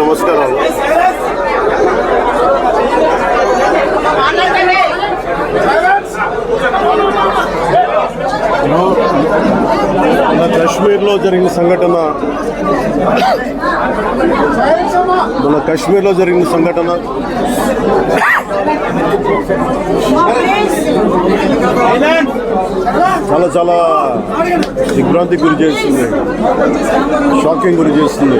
నమస్కారాలు. మన కాశ్మీర్లో జరిగిన సంఘటన. మన కాశ్మీర్లో జరిగిన సంఘటన. చాలా చాలా దిగ్భ్రాంతికి గురి చేస్తుంది షాకింగ్ గురి చేస్తుంది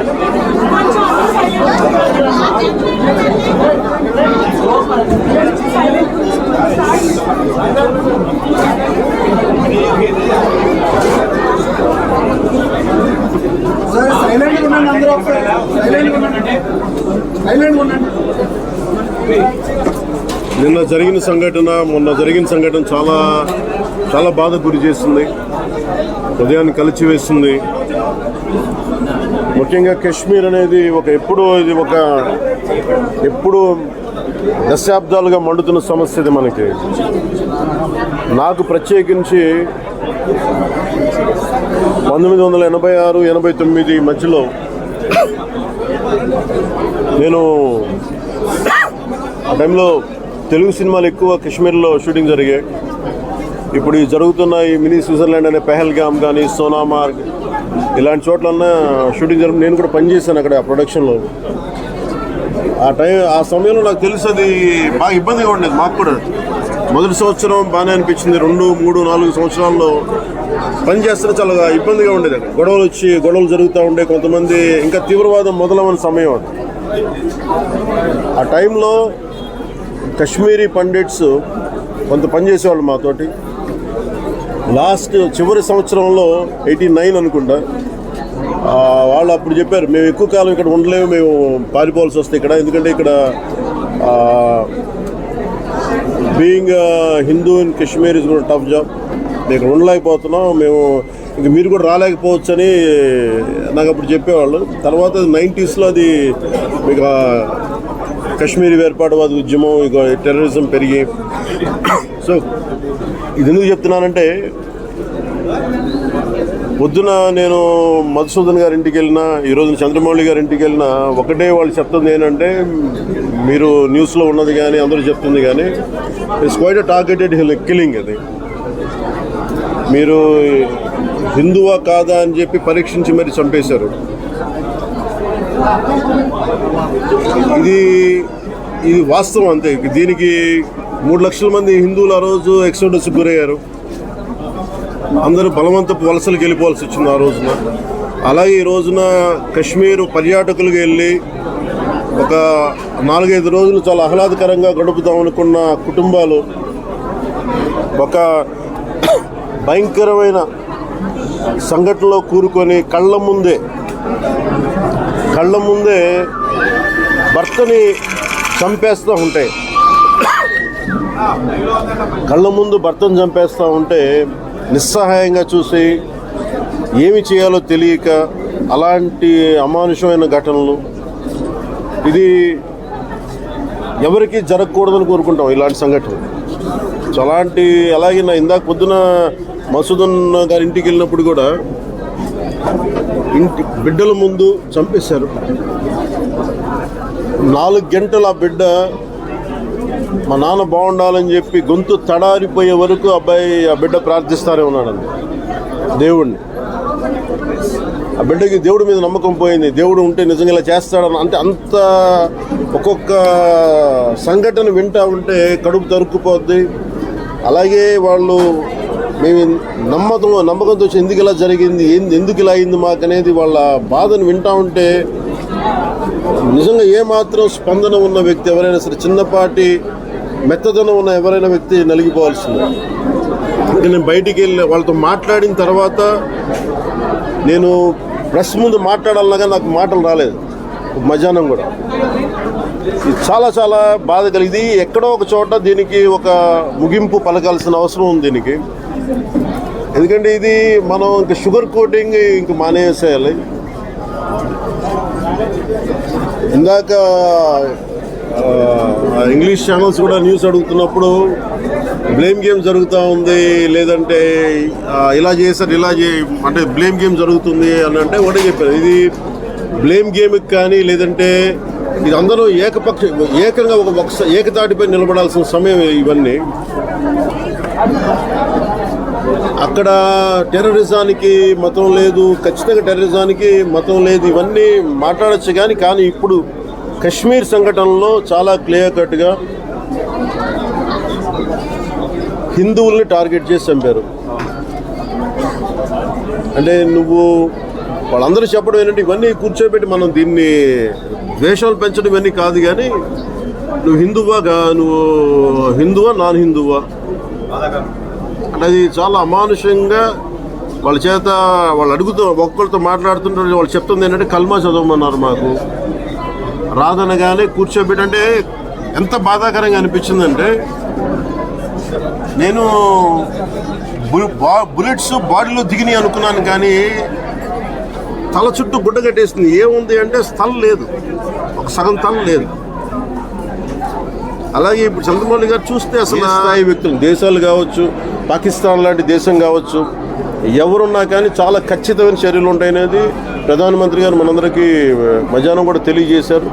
నిన్న జరిగిన సంఘటన మొన్న జరిగిన సంఘటన చాలా చాలా బాధ గురి చేస్తుంది హృదయాన్ని కలిచివేస్తుంది ముఖ్యంగా కాశ్మీర్ అనేది ఒక ఎప్పుడు ఇది ఒక ఎప్పుడు దశాబ్దాలుగా మండుతున్న సమస్య ఇది మనకి. నాకు ప్రత్యేకించి పంతొమ్మిది వందల ఎనభై ఆరు ఎనభై తొమ్మిది మధ్యలో నేను ఆ టైంలో తెలుగు సినిమాలు ఎక్కువ కాశ్మీర్లో షూటింగ్ జరిగాయి. ఇప్పుడు ఈ జరుగుతున్న ఈ మినీ స్విట్జర్లాండ్ అనే పెహల్గామ్ కానీ సోనామార్గ్ ఇలాంటి చోట్లన్నా షూటింగ్ జరుగు నేను కూడా పనిచేశాను అక్కడ ఆ ప్రొడక్షన్లో. ఆ టైం ఆ సమయంలో నాకు తెలుసు అది బాగా ఇబ్బందిగా ఉండేది మాకు కూడా. మొదటి సంవత్సరం బాగానే అనిపించింది. రెండు మూడు నాలుగు సంవత్సరాల్లో పని చేస్తే చాలా ఇబ్బందిగా ఉండేది గొడవలు వచ్చి గొడవలు జరుగుతూ ఉండే కొంతమంది ఇంకా తీవ్రవాదం మొదలవని సమయం అది. ఆ టైంలో కశ్మీరీ పండిట్స్ కొంత పనిచేసేవాళ్ళు మాతోటి. లాస్ట్ చివరి సంవత్సరంలో ఎయిటీ నైన్ అనుకుంటా. వాళ్ళు అప్పుడు చెప్పారు మేము ఎక్కువ కాలం ఇక్కడ ఉండలేము మేము పారిపోవాల్సి వస్తే ఇక్కడ. ఎందుకంటే ఇక్కడ being Hindu in Kashmir is కూడా టఫ్ జాబ్ మేము ఇక్కడ ఉండలేకపోతున్నాం మేము ఇంక మీరు కూడా రాలేకపోవచ్చు అని నాకు అప్పుడు చెప్పేవాళ్ళు. తర్వాత నైంటీస్లో అది మీకు ఆ కశ్మీరీ వేర్పాటువాద ఉద్యమం ఇక టెర్రరిజం పెరిగి సో ఇది ఎందుకు చెప్తున్నానంటే పొద్దున నేను మధుసూదన్ గారి ఇంటికి వెళ్ళినా ఈ రోజున చంద్రమౌళి గారి ఇంటికి వెళ్ళినా ఒకటే వాళ్ళు చెప్తుంది ఏంటంటే మీరు న్యూస్లో ఉన్నది కానీ అందరూ చెప్తుంది కానీ ఇట్స్ క్వైట్ టార్గెటెడ్ కిల్లింగ్ అది. మీరు హిందువా కాదా అని చెప్పి పరీక్షించి మరి చంపేశారు. ఇది ఇది వాస్తవం అంతే. దీనికి మూడు లక్షల మంది హిందువులు ఆ రోజు ఎక్సోడస్ గురయ్యారు. అందరూ బలవంతపు వలసలకు వెళ్ళిపోవాల్సి వచ్చింది ఆ రోజున. అలాగే ఈ రోజున కశ్మీర్ పర్యాటకులకు వెళ్ళి ఒక నాలుగైదు రోజులు చాలా ఆహ్లాదకరంగా గడుపుదాం అనుకున్న కుటుంబాలు ఒక భయంకరమైన సంఘటనలో కూరుకొని కళ్ళ ముందే కళ్ళ ముందే భర్తని చంపేస్తూ ఉంటాయి. కళ్ళ ముందు భర్తను చంపేస్తూ ఉంటే నిస్సహాయంగా చూసి ఏమి చేయాలో తెలియక అలాంటి అమానుషమైన ఘటనలు. ఇది ఎవరికి జరగకూడదని కోరుకుంటాం ఇలాంటి సంఘటనలు. సో అలాంటి అలాగే నా ఇందాక పొద్దున మసూదన్ గారి ఇంటికి వెళ్ళినప్పుడు కూడా ఇంటి బిడ్డల ముందు చంపేశారు. నాలుగు గంటలు ఆ బిడ్డ మా నాన్న బాగుండాలని చెప్పి గొంతు తడారిపోయే వరకు అబ్బాయి ఆ బిడ్డ ప్రార్థిస్తానే ఉన్నాడండి దేవుణ్ణి. ఆ బిడ్డకి దేవుడి మీద నమ్మకం పోయింది. దేవుడు ఉంటే నిజంగా ఇలా చేస్తాడని అంటే అంత ఒక్కొక్క సంఘటన వింటా ఉంటే కడుపు తరుక్కుపోద్ది. అలాగే వాళ్ళు మేము నమ్మకం నమ్మకంతో వచ్చి ఎందుకు ఇలా జరిగింది ఏంది ఎందుకు ఇలా అయింది మాకు అనేది వాళ్ళ బాధను వింటా ఉంటే నిజంగా ఏమాత్రం స్పందన ఉన్న వ్యక్తి ఎవరైనా సరే చిన్నపాటి మెత్తదనం ఉన్న ఎవరైనా వ్యక్తి నలిగిపోవాల్సిందే. నేను బయటికి వెళ్ళి వాళ్ళతో మాట్లాడిన తర్వాత నేను ప్రెస్ ముందు మాట్లాడాలనగా నాకు మాటలు రాలేదు. మధ్యాహ్నం కూడా. ఇది చాలా చాలా బాధ కలిగింది ఎక్కడో ఒక చోట దీనికి ఒక ముగింపు పలకాల్సిన అవసరం ఉంది దీనికి. ఎందుకంటే ఇది మనం ఇంకా షుగర్ కోటింగ్ ఇంక మానేసేయాలి. ఇందాక ఇంగ్లీష్ ఛానల్స్ కూడా న్యూస్ అడుగుతున్నప్పుడు బ్లేమ్ గేమ్ జరుగుతూ ఉంది లేదంటే ఇలా చేశారు ఇలా చే అంటే బ్లేమ్ గేమ్ జరుగుతుంది అని అంటే ఒకటే చెప్పారు. ఇది బ్లేమ్ గేమ్కి కానీ లేదంటే ఇది అందరూ ఏకపక్ష ఏకంగా ఒక ఒక ఏకతాటిపై నిలబడాల్సిన సమయం ఇవన్నీ. అక్కడ టెర్రరిజానికి మతం లేదు ఖచ్చితంగా టెర్రరిజానికి మతం లేదు ఇవన్నీ మాట్లాడచ్చు కానీ కానీ ఇప్పుడు కశ్మీర్ సంఘటనలో చాలా క్లియర్ కట్గా హిందువుల్ని టార్గెట్ చేసి చంపారు. అంటే నువ్వు వాళ్ళందరూ చెప్పడం ఏంటంటే ఇవన్నీ కూర్చోబెట్టి మనం దీన్ని ద్వేషాలు పెంచడం ఇవన్నీ కాదు కానీ నువ్వు హిందువా నువ్వు హిందువా నాన్ హిందువా? అంటే అది చాలా అమానుషంగా వాళ్ళ చేత వాళ్ళు అడుగుతూ ఒక్కరితో మాట్లాడుతుంటారు వాళ్ళు చెప్తుంది ఏంటంటే కల్మా చదవమన్నారు మాకు. రాదనగానే కూర్చోబెట్టి అంటే ఎంత బాధాకరంగా అనిపించిందంటే నేను బు- బా- బుల్లెట్స్ బాడీలో దిగినాయి అనుకున్నాను కానీ తల చుట్టూ గుడ్డ కట్టేసింది. ఏముంది అంటే స్థలం లేదు. ఒక సగం తల లేదు. అలాగే ఇప్పుడు చంద్రమౌళి గారు చూస్తే అసలు స్థాయి వ్యక్తులు దేశాలు కావచ్చు పాకిస్తాన్ లాంటి దేశం కావచ్చు ఎవరున్నా కానీ చాలా ఖచ్చితమైన చర్యలు ఉంటాయనేది ప్రధానమంత్రి గారు మనందరికీ మధ్యాహ్నం కూడా తెలియజేశారు.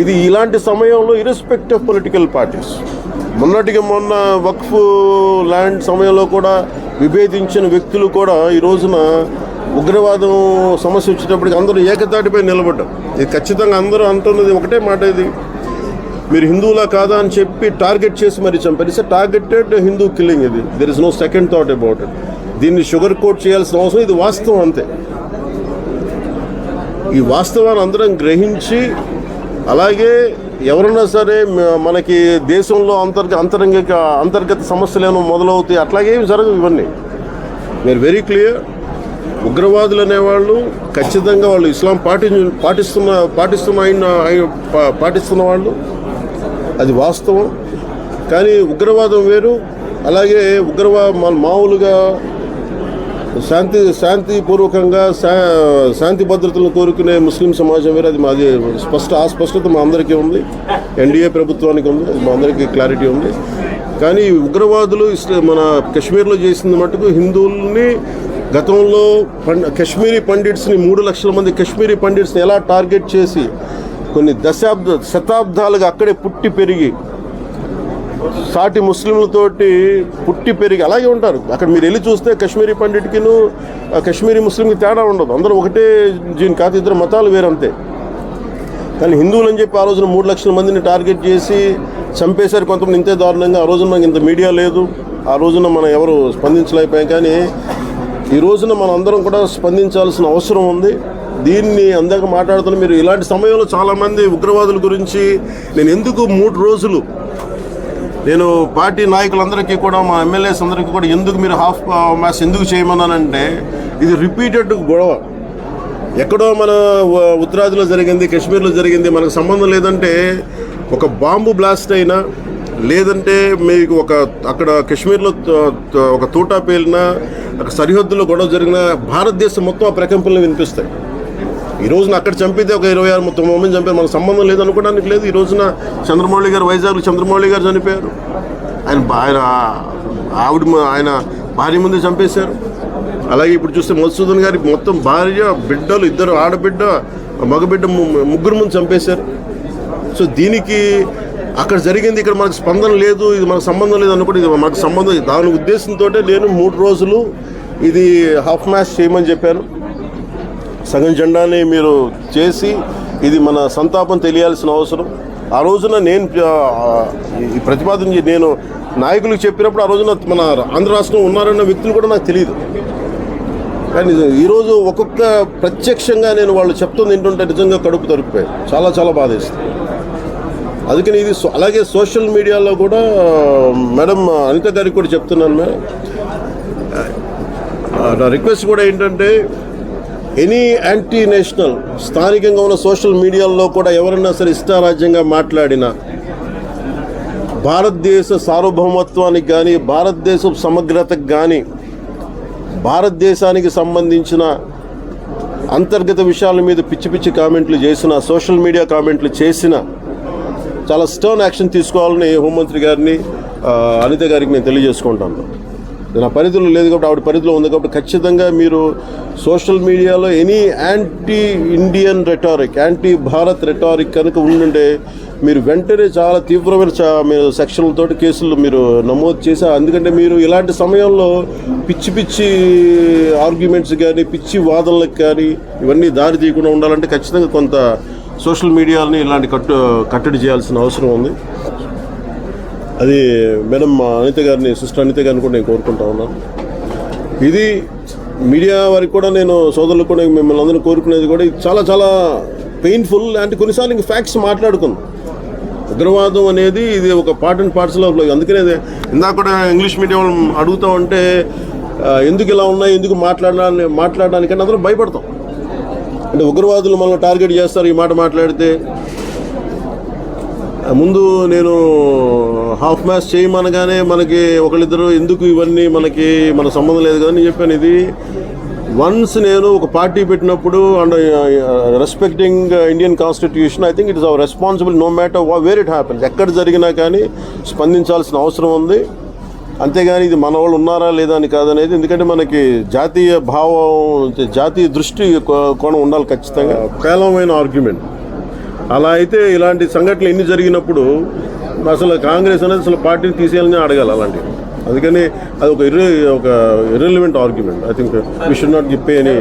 ఇది ఇలాంటి సమయంలో ఇరెస్పెక్ట్ ఆఫ్ పొలిటికల్ పార్టీస్ మొన్నటికి మొన్న వక్ఫ్ ల్యాండ్ సమయంలో కూడా విభేదించిన వ్యక్తులు కూడా ఈ రోజున ఉగ్రవాదం సమస్య వచ్చేటప్పటికి అందరూ ఏకతాటిపై నిలబడ్డారు. ఇది ఖచ్చితంగా అందరూ అంటున్నది ఒకటే మాట ఇది. మీరు హిందువులా కాదా అని చెప్పి టార్గెట్ చేసి మరి చంపారు. ఇట్స్ టార్గెటెడ్ హిందూ కిల్లింగ్ ఇది. There is no second thought about it దీన్ని షుగర్ కోట్ చేయాల్సిన అవసరం ఇది వాస్తవం అంతే. ఈ వాస్తవాన్ని అందరం గ్రహించి అలాగే ఎవరన్నా సరే మనకి దేశంలో అంతర్గ అంతరంగిక అంతర్గత సమస్యలు ఏమో మొదలవుతాయి. అట్లాగే జరగవు ఇవన్నీ. మీరు వెరీ క్లియర్ ఉగ్రవాదులు అనేవాళ్ళు ఖచ్చితంగా వాళ్ళు ఇస్లాం పాటి పాటిస్తున్న పాటిస్తున్న ఆయన పాటిస్తున్న వాళ్ళు అది వాస్తవం. కానీ ఉగ్రవాదం వేరు. అలాగే ఉగ్రవా మామూలుగా శాంతి శాంతిపూర్వకంగా శా శాంతి భద్రతలను కోరుకునే ముస్లిం సమాజం వేరు. అది మాది స్పష్ట ఆ స్పష్టత మా అందరికీ ఉంది. ఎన్డీఏ ప్రభుత్వానికి ఉంది. అది మా అందరికీ క్లారిటీ ఉంది. కానీ ఉగ్రవాదులు మన కశ్మీర్లో చేసింది మటుకు హిందువుల్ని గతంలో పండ్ కశ్మీరీ పండిట్స్ని మూడు లక్షల మంది కశ్మీరీ పండిట్స్ని ఎలా టార్గెట్ చేసి కొన్ని దశాబ్ద శతాబ్దాలుగా అక్కడే పుట్టి పెరిగి సాటి ముస్లింలతోటి పుట్టి పెరిగి అలాగే ఉంటారు. అక్కడ మీరు వెళ్ళి చూస్తే కశ్మీరీ పండిట్కిను ఆ కశ్మీరీ ముస్లింకి తేడా ఉండదు. అందరూ ఒకటే దీని కాదు ఇద్దరు మతాలు వేరంతే. కానీ హిందువులు అని చెప్పి ఆ రోజున మూడు లక్షల మందిని టార్గెట్ చేసి చంపేశారు కొంతమంది. ఇంతే దారుణంగా ఆ రోజున మనకి ఇంత మీడియా లేదు. ఆ రోజున మనం ఎవరు స్పందించలేకపోయాం. కానీ ఈ రోజున మనందరం కూడా స్పందించాల్సిన అవసరం ఉంది. దీన్ని అందాక మాట్లాడుతున్న మీరు ఇలాంటి సమయంలో చాలామంది ఉగ్రవాదుల గురించి నేను ఎందుకు మూడు రోజులు నేను పార్టీ నాయకులందరికీ కూడా మా ఎమ్మెల్యేస్ అందరికీ కూడా ఎందుకు మీరు హాఫ్ మ్యాచ్ ఎందుకు చేయమన్నానంటే ఇది రిపీటెడ్ గొడవ. ఎక్కడో మన ఉత్తరాదిలో జరిగింది కాశ్మీర్లో జరిగింది మనకు సంబంధం లేదంటే ఒక బాంబు బ్లాస్ట్ అయినా లేదంటే మీకు ఒక అక్కడ కాశ్మీర్లో ఒక తూటా పేలినా అక్కడ సరిహద్దులో గొడవ జరిగిన భారతదేశం మొత్తం ఆ ప్రకంపనలు వినిపిస్తాయి. ఈ రోజున అక్కడ చంపితే ఒక ఇరవై ఆరు మొత్తం మంది చంపారు. మనకు సంబంధం లేదు అనుకోవడానికి లేదు. ఈ రోజున చంద్రమౌళి గారు వైజాగ్లో చంద్రమౌళి గారు చనిపోయారు. ఆయన ఆయన ఆవిడ ఆయన భార్య ముందు చంపేశారు. అలాగే ఇప్పుడు చూస్తే మధుసూదన్ గారి మొత్తం భార్య బిడ్డలు ఇద్దరు ఆడబిడ్డ మగబిడ్డ ము- ముగ్గురు ముందు చంపేశారు. సో దీనికి అక్కడ జరిగింది ఇక్కడ మనకు స్పందన లేదు. ఇది మనకు సంబంధం లేదు అనుకుంటే ఇది మనకు సంబంధం దాని ఉద్దేశంతో నేను మూడు రోజులు ఇది హాఫ్ మ్యాచ్ చేయమని చెప్పాను. సగం జెండాని మీరు చేసి ఇది మన సంతాపం తెలియాల్సిన అవసరం. ఆ రోజున నేను ఈ ప్రతిపాదన నేను నాయకులకు చెప్పినప్పుడు ఆ రోజున మన ఆంధ్ర రాష్ట్రం ఉన్నారన్న వ్యక్తులు కూడా నాకు తెలియదు కానీ ఈరోజు ఒక్కొక్క ప్రత్యక్షంగా నేను వాళ్ళు చెప్తుంది ఏంటంటే నిజంగా కడుపు తరుపుపోయాయి చాలా చాలా బాధేస్తుంది అందుకని ఇది సో- అలాగే సోషల్ మీడియాలో కూడా మేడం అనిత గారికి కూడా చెప్తున్నాను మేడం నా రిక్వెస్ట్ కూడా ఏంటంటే ఎనీ యాంటీ నేషనల్ స్థానికంగా ఉన్న సోషల్ మీడియాలో కూడా ఎవరన్నా సరే ఇష్టారాజ్యంగా మాట్లాడినా భారతదేశ సార్వభౌమత్వానికి కానీ భారతదేశ సమగ్రతకు కానీ భారతదేశానికి సంబంధించిన అంతర్గత విషయాల మీద పిచ్చి పిచ్చి కామెంట్లు చేసిన సోషల్ మీడియా కామెంట్లు చేసిన చాలా స్టర్న్ యాక్షన్ తీసుకోవాలని హోంమంత్రి గారిని అనిత గారికి నేను తెలియజేసుకుంటాను. నా పరిధిలో లేదు కాబట్టి ఆవిడ పరిధిలో ఉంది కాబట్టి ఖచ్చితంగా మీరు సోషల్ మీడియాలో any anti Indian rhetoric anti Bharat rhetoric కనుక ఉండుంటే మీరు వెంటనే చాలా తీవ్రమైన చ- మీరు సెక్షన్లతోటి కేసులు మీరు నమోదు చేసా. ఎందుకంటే మీరు ఇలాంటి సమయంలో పిచ్చి పిచ్చి ఆర్గ్యుమెంట్స్ కానీ పిచ్చి వాదనలకు కానీ ఇవన్నీ దారి తీయకుండా ఉండాలంటే ఖచ్చితంగా కొంత సోషల్ మీడియాని ఇలాంటి కట్టు కట్టడి చేయాల్సిన అవసరం ఉంది. అది మేడం అనిత గారిని సిస్టర్ అనిత గారిని కూడా నేను కోరుకుంటా ఉన్నాను. ఇది మీడియా వారికి కూడా నేను సోదరులకు కూడా మిమ్మల్ని అందరూ కోరుకునేది కూడా ఇది చాలా చాలా పెయిన్ఫుల్ అంటే కొన్నిసార్లు ఇంక ఫ్యాక్ట్స్ మాట్లాడుకుందాం. ఉగ్రవాదం అనేది ఇది ఒక పార్ట్ అండ్ పార్ట్స్ ఆఫ్ అందుకనే ఇందాక కూడా ఇంగ్లీష్ మీడియం అడుగుతా ఉంటే ఎందుకు ఇలా ఉన్నాయి ఎందుకు మాట్లాడాలని మాట్లాడడానికంటే అందరూ భయపడతాం. అంటే ఉగ్రవాదులు మనల్ని టార్గెట్ చేస్తారు ఈ మాట మాట్లాడితే. ముందు నేను హాఫ్ మ్యాచ్ చేయమనగానే మనకి ఒకళ్ళిద్దరు ఎందుకు ఇవన్నీ మనకి మన సంబంధం లేదు కదా అని చెప్పాను. ఇది వన్స్ నేను ఒక పార్టీ పెట్టినప్పుడు and respecting Indian constitution I think it is our responsible no matter where it happens ఎక్కడ జరిగినా కానీ స్పందించాల్సిన అవసరం ఉంది. అంతేగాని ఇది మన వాళ్ళు ఉన్నారా లేదా అని కాదనేది. ఎందుకంటే మనకి జాతీయ భావం జాతీయ దృష్టి కో- కోణం ఉండాలి ఖచ్చితంగా. పేలవమైన ఆర్గ్యుమెంట్ అలా అయితే ఇలాంటి సంఘటనలు ఎన్ని జరిగినప్పుడు అసలు కాంగ్రెస్ అనేది అసలు పార్టీని తీసేయాలని అడగాలి అలాంటివి అందుకని అది ఒక ఇర్రె ఒక irrelevant argument I think we should not give pay అని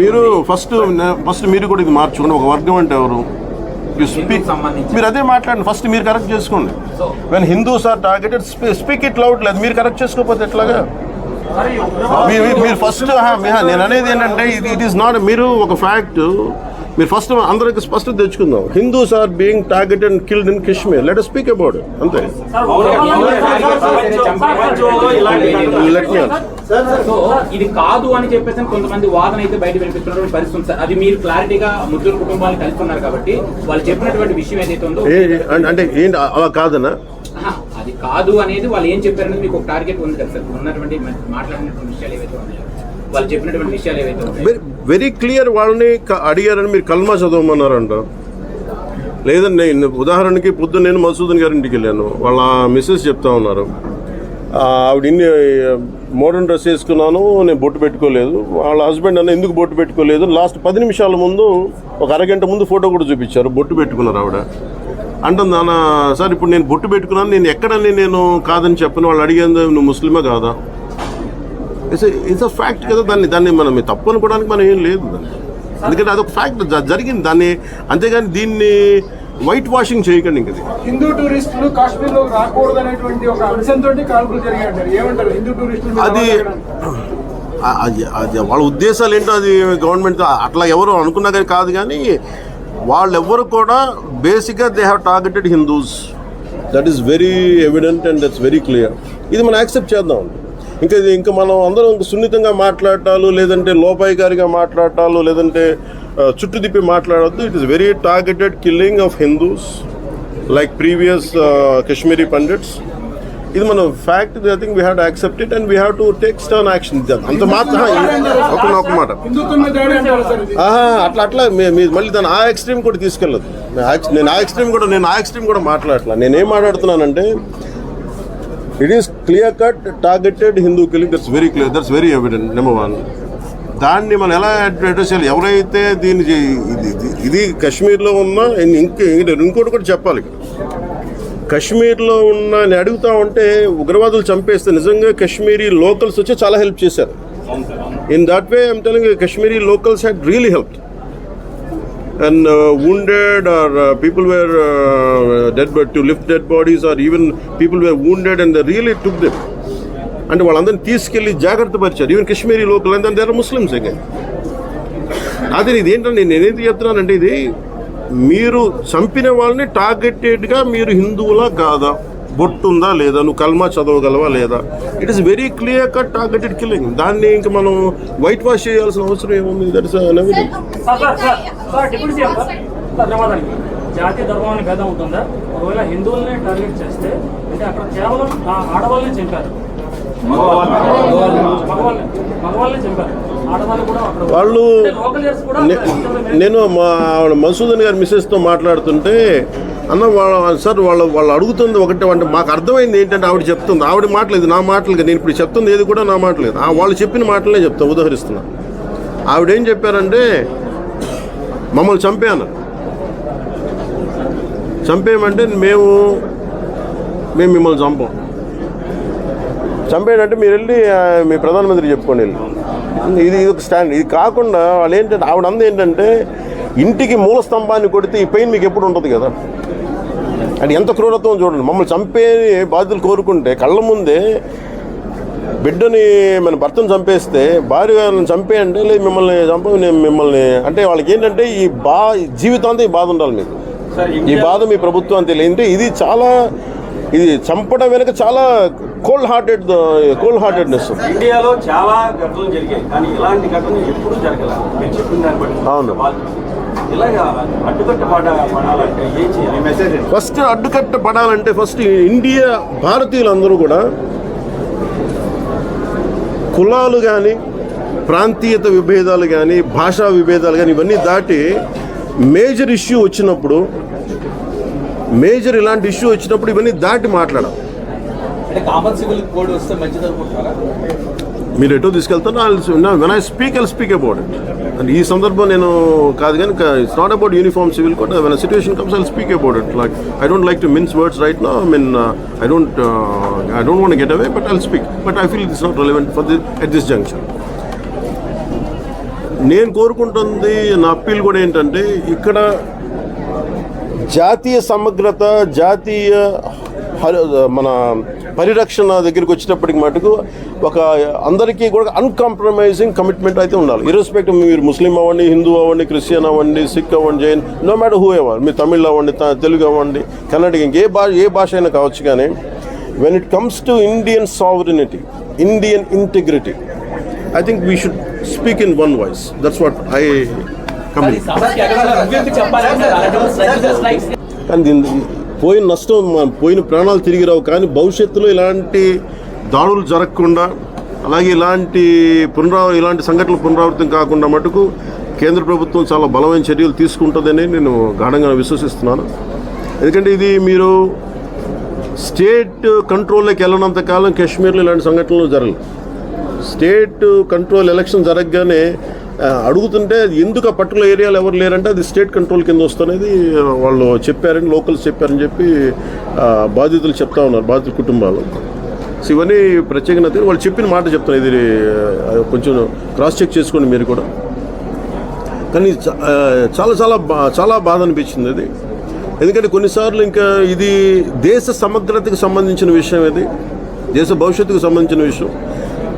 మీరు ఫస్ట్ ఫస్ట్ మీరు కూడా ఇది మార్చుకోండి. ఒక వర్గం అంటే ఎవరు? యు స్పీక్ సంబంధించి. మీరు అదే మాట్లాడండి. ఫస్ట్ మీరు కరెక్ట్ చేసుకోండి. When Hindus are targeted speak it loud లేదు మీరు కరెక్ట్ చేసుకోకపోతే ఎట్లాగా? మీరు ఫస్ట్ నేను అనేది ఏంటంటే ఇది ఇట్ ఈస్ నాట్ మీరు ఒక ఫ్యాక్ట్ మీరు ఫస్ట్ అందరికి స్పష్టత తెచ్చుకుందాం. Hindus are being targeted and killed in Kashmir let speak about అంతే. ఇది కాదు అని చెప్పేసి కొంతమంది వాదన అయితే బయట వినిపిస్తున్నటువంటి పరిస్థితి సార్ అది మీరు క్లారిటీగా ముగ్గురు కుటుంబాలు కలుస్తున్నారు కాబట్టి వాళ్ళు చెప్పినటువంటి విషయం ఏదైతే ఉందో అంటే- ఏంటి అలా కాదనా ఆహా, అది కాదు అనేది వాళ్ళు ఏం చెప్పారనేది మీకు ఒక టార్గెట్ ఉంది కదా సార్? ఉన్నటువంటి మాట్లాడినటువంటి విషయాలు ఏవైతే ఉన్నాయో వాళ్ళు చెప్పినటువంటి విషయాలు ఏవైతే ఉన్నాయో. వెరీ క్లియర్ వాళ్ళని అడిగారని మీరు కల్మా చదవమన్నారంట. లేదండి నేను ఉదాహరణకి పొద్దున్న నేను మధుసూదన్ గారి ఇంటికి వెళ్ళాను. వాళ్ళ మిస్సెస్ చెప్తా ఉన్నారు. ఆవిడ ఇన్ని మోడర్న్ డ్రెస్ వేసుకున్నాను నేను బొట్టు పెట్టుకోలేదు. వాళ్ళ హస్బెండ్ అన్న ఎందుకు బొట్టు పెట్టుకోలేదు? లాస్ట్ పది నిమిషాల ముందు ఒక అరగంట ముందు ఫోటో కూడా చూపించారు. బొట్టు పెట్టుకున్నారు ఆవిడ. అంటుంది నాన్న సార్ ఇప్పుడు నేను బొట్టు పెట్టుకున్నాను నేను ఎక్కడని నేను కాదని చెప్పను వాళ్ళు అడిగేది నువ్వు ముస్లిమా కాదా? ఇట్స్ ఇట్స్ అ ఫ్యాక్ట్ కదా దాన్ని దాన్ని మనం తప్పు అనుకోవడానికి మనం ఏం లేదు. దాన్ని ఎందుకంటే అదొక ఫ్యాక్ట్ జరిగింది. దాన్ని అంతేగాని దీన్ని వైట్ వాషింగ్ చేయకండి ఇంకది హిందూ టూరిస్టులు కాశ్మీర్లో రాకూడదు అనేటువంటి ఒక అంశంతో కాల్పులు జరిగాయి అంటారు. ఏమంటారు? హిందూ టూరిస్టులు అది అది వాళ్ళ ఉద్దేశాలు ఏంటో అది గవర్నమెంట్ అట్లా ఎవరు అనుకున్నా కానీ కాదు కానీ వాళ్ళెవ్వరు కూడా బేసిక్గా they have targeted Hindus that is very evident and that's very clear ఇది మనం యాక్సెప్ట్ చేద్దాం. ఇంకా ఇది ఇంకా మనం అందరం సున్నితంగా మాట్లాడటాలు లేదంటే లోపాయికారిగా మాట్లాడటాలు లేదంటే చుట్టుదిప్పి చుట్టు తిప్పి it is very targeted killing of Hindus like previous Kashmiri Pandits ఇది మనం fact I think we have to accept it and we have to take stern action అంత మాత్రం ఒక ఒక మాట. ఆహా, అట్లా అట్లా మీరు మళ్ళీ దాన్ని ఆ ఎక్స్ట్రీమ్ కూడా తీసుకెళ్ళదు నేను ఆ- నేను ఎక్స్ట్రీమ్ కూడా నేను ఆ ఎక్స్ట్రీమ్ కూడా మాట్లాడట్లా. నేను ఏం మాట్లాడుతున్నానంటే it is clear cut targeted Hindu killing that's very clear that's very evident number one దాన్ని మనం ఎలా అడ్రస్ చేయాలి? ఎవరైతే దీన్ని ఇది ఇది- కాశ్మీర్లో ఉన్న ఇంక ఇంకోటి కూడా చెప్పాలి. ఇక్కడ. కాశ్మీర్లో ఉన్న నేను అడుగుతా ఉంటే ఉగ్రవాదులు చంపేస్తే నిజంగా కశ్మీరీ లోకల్స్ వచ్చి చాలా హెల్ప్ చేశారు. In that way I'm telling Kashmiri locals had really help and uh, wounded or uh, people were uh, dead but to lift dead bodies or even people were wounded and they really took them. అంటే వాళ్ళందరినీ తీసుకెళ్ళి జాగ్రత్త పరిచారు. Even Kashmiri local and there Muslims again అదే ఇది ఏంటంటే నేను ఏది చెప్తున్నానంటే ఇది మీరు చంపిన వాళ్ళని టార్గెటెడ్గా మీరు హిందువులా కాదా? బొట్టుందా లేదా? నువ్వు కల్మా చదవగలవా లేదా? It is very clear cut targeted killing దాన్ని ఇంకా మనం వైట్ వాష్ చేయాల్సిన అవసరం ఏముంది దట్ ఇస్ సార్ సార్ జాతీయ ధర్మం భేదం ఉంటుందా ఒకవేళ హిందువుల్ని టార్గెట్ చేస్తే అంటే అక్కడ కేవలం ఆడవాళ్ళని చంపారు. వాళ్ళు నేను మా ఆవిడ గారి మిస్సెస్తో మాట్లాడుతుంటే అన్న వాళ్ళ సార్ వాళ్ళ వాళ్ళు అడుగుతుంది ఒకటే అంటే మాకు అర్థమైంది ఏంటంటే ఆవిడ చెప్తుంది. ఆవిడ మాటలేదు నా మాటలు నేను ఇప్పుడు చెప్తుంది ఏది కూడా నా మాటలేదు. ఆ వాళ్ళు చెప్పిన మాటలనే చెప్తా ఉదాహరిస్తున్నా. ఆవిడ ఏం చెప్పారంటే మమ్మల్ని చంపేయన్నారు చంపేయమంటే మేము మేము మిమ్మల్ని చంపం. చంపేయంటే మీరు వెళ్ళి మీ ప్రధానమంత్రి చెప్పుకోండి వెళ్ళి. ఇది ఇది ఒక స్టాండ్ ఇది కాకుండా వాళ్ళు ఏంటంటే ఆవిడ అంది ఏంటంటే ఇంటికి మూల స్తంభాన్ని కొడితే ఈ పెయిన్ మీకు ఎప్పుడు ఉంటుంది కదా? అది ఎంత క్రూరత్వం చూడండి. మమ్మల్ని చంపే బాధ్యతలు కోరుకుంటే కళ్ళ ముందే బిడ్డని మన భర్తను చంపేస్తే భార్య గారిని చంపేయండి లేదు మిమ్మల్ని చంప నేను మిమ్మల్ని అంటే వాళ్ళకి ఏంటంటే ఈ బా జీవితాంతం ఈ బాధ ఉండాలి మీకు. ఈ బాధ మీ ప్రభుత్వం తెలియంటే ఇది చాలా ఇది చంపడం వెనుక చాలా కోల్డ్ హార్టెడ్ కోల్డ్ హార్టెడ్నెస్ ఇండియాలో చాలా ఘటనలు జరిగాయి. కానీ ఇలాంటి ఘటనలు ఎప్పుడూ జరగలేదు అవును. ఫస్ట్ అడ్డుకట్ట పడాలంటే ఫస్ట్ ఇండియా భారతీయులందరూ కూడా కులాలు కానీ ప్రాంతీయత విభేదాలు కానీ భాషా విభేదాలు కానీ ఇవన్నీ దాటి మేజర్ ఇష్యూ వచ్చినప్పుడు మేజర్ ఇలాంటి ఇష్యూ వచ్చినప్పుడు ఇవన్నీ దాటి మాట్లాడాలి అంటే మీరు ఎటో తీసుకెళ్తారో when I speak I speak about it and ఈ సందర్భం నేను కాదు కానీ it's not about uniform civil code when situation comes I speak about it like I don't like to mince words right no I mean I don't I don't want get away but I speak but I feel it's not relevant for the at this junction నేను కోరుకుంటుంది నా appeal కూడా ఏంటంటే ఇక్కడ జాతీయ సమగ్రత జాతీయ మన పరిరక్షణ దగ్గరికి వచ్చేటప్పటికి మటుకు ఒక అందరికీ కూడా అన్కాంప్రమైజింగ్ కమిట్మెంట్ అయితే ఉండాలి. ఇర్రెస్పెక్టివ్ మీరు ముస్లిం అవ్వండి హిందూ అవ్వండి క్రిస్టియన్ అవ్వండి సిక్ అవ్వండి Jain no matter who ever మీరు తమిళ్ అవ్వండి తెలుగు అవ్వండి కన్నడ ఇంకే భాష ఏ భాష అయినా కావచ్చు కానీ when it comes to Indian sovereignty Indian integrity I think we should speak in one voice that's what I కానీ దీని పోయిన నష్టం పోయిన ప్రాణాలు తిరిగి రావు. కానీ భవిష్యత్తులో ఇలాంటి దాడులు జరగకుండా అలాగే ఇలాంటి పునరావ ఇలాంటి సంఘటనలు పునరావృతం కాకుండా మటుకు కేంద్ర ప్రభుత్వం చాలా బలమైన చర్యలు తీసుకుంటుందని నేను గాఢంగా విశ్వసిస్తున్నాను. ఎందుకంటే ఇది మీరు స్టేట్ కంట్రోల్లోకి వెళ్ళినంత కాలం కాశ్మీర్లో ఇలాంటి సంఘటనలు జరగలేదు. స్టేట్ కంట్రోల్ ఎలక్షన్ జరగగానే అడుగుతుంటే ఎందుకు ఆ పర్టికులర్ ఏరియాలో ఎవరు లేరంటే అది స్టేట్ కంట్రోల్ కింద వస్తున్నది వాళ్ళు చెప్పారని లోకల్స్ చెప్పారని చెప్పి బాధితులు చెప్తా ఉన్నారు బాధితుల కుటుంబాలు. సో ఇవన్నీ ప్రత్యేకంగా వాళ్ళు చెప్పిన మాట చెప్తాను ఇది కొంచెం క్రాస్ చెక్ చేసుకోండి మీరు కూడా. కానీ చ- చాలా చాలా బా- చాలా బాధ అనిపించింది అది. ఎందుకంటే కొన్నిసార్లు ఇంకా ఇది దేశ సమగ్రతకు సంబంధించిన విషయం ఇది దేశ భవిష్యత్తుకు సంబంధించిన విషయం.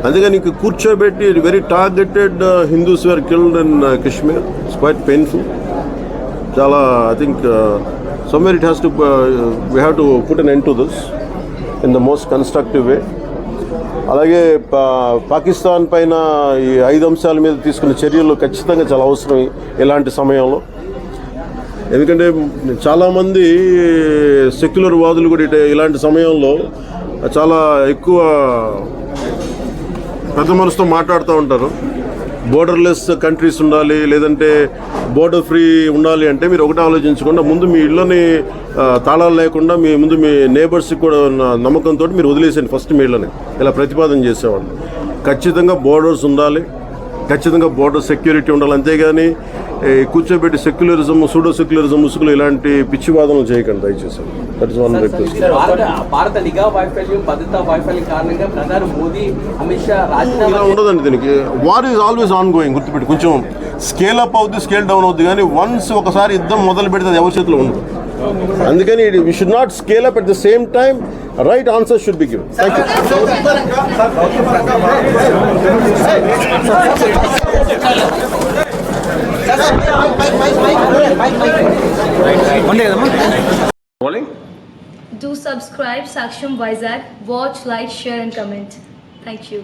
అందుకని ఇంక కూర్చోబెట్టి very targeted Hindus were killed in Kashmir it's quite painful చాలా I think somewhere it has to we have to put an end to this in the most constructive way అలాగే పా- పాకిస్తాన్ పైన ఈ ఐదు అంశాల మీద తీసుకున్న చర్యలు ఖచ్చితంగా చాలా అవసరం ఇలాంటి సమయంలో. ఎందుకంటే చాలామంది సెక్యులర్ వాదులు కూడా ఇలాంటి సమయంలో చాలా ఎక్కువ పెద్ద మనసుతో మాట్లాడుతూ ఉంటారు. బోర్డర్లెస్ కంట్రీస్ ఉండాలి లేదంటే బోర్డర్ ఫ్రీ ఉండాలి అంటే మీరు ఒకటే ఆలోచించకుండా ముందు మీ ఇళ్ళని తాళాలు లేకుండా మీ ముందు మీ నేబర్స్కి కూడా ఉన్న నమ్మకంతో మీరు వదిలేసేయండి ఫస్ట్ మీ ఇళ్ళని. ఇలా ప్రతిపాదన చేసేవాళ్ళు. ఖచ్చితంగా బోర్డర్స్ ఉండాలి. ఖచ్చితంగా బోర్డర్ సెక్యూరిటీ ఉండాలి. అంతేగాని కూర్చోబెట్టి సెక్యులరిజం సూడో సెక్యులరిజం ముసుగులు ఇలాంటి పిచ్చివాదనలు చేయకండి దయచేసి. దట్ ఇస్ వన్ రిక్వెస్ట్ భారత నిఘా వైఫల్యం భద్రతా వైఫల్యం కారణంగా ప్రధాని మోదీ అమిత్ షా రాజీనామా ఉండదండి దీనికి. War is always on going గుర్తుపెట్టి. కొంచెం స్కేల్ అప్ అవుద్ది స్కేల్ డౌన్ అవుద్ది కానీ వన్స్ ఒకసారి యుద్ధం మొదలు పెడితే అది ఎవరి చేతిలో ఉండదు. అందుకని we should not scale up at the same time Right answer should be given thank you Do subscribe Saksham Vizag. Watch, like, share, and comment. Thank you.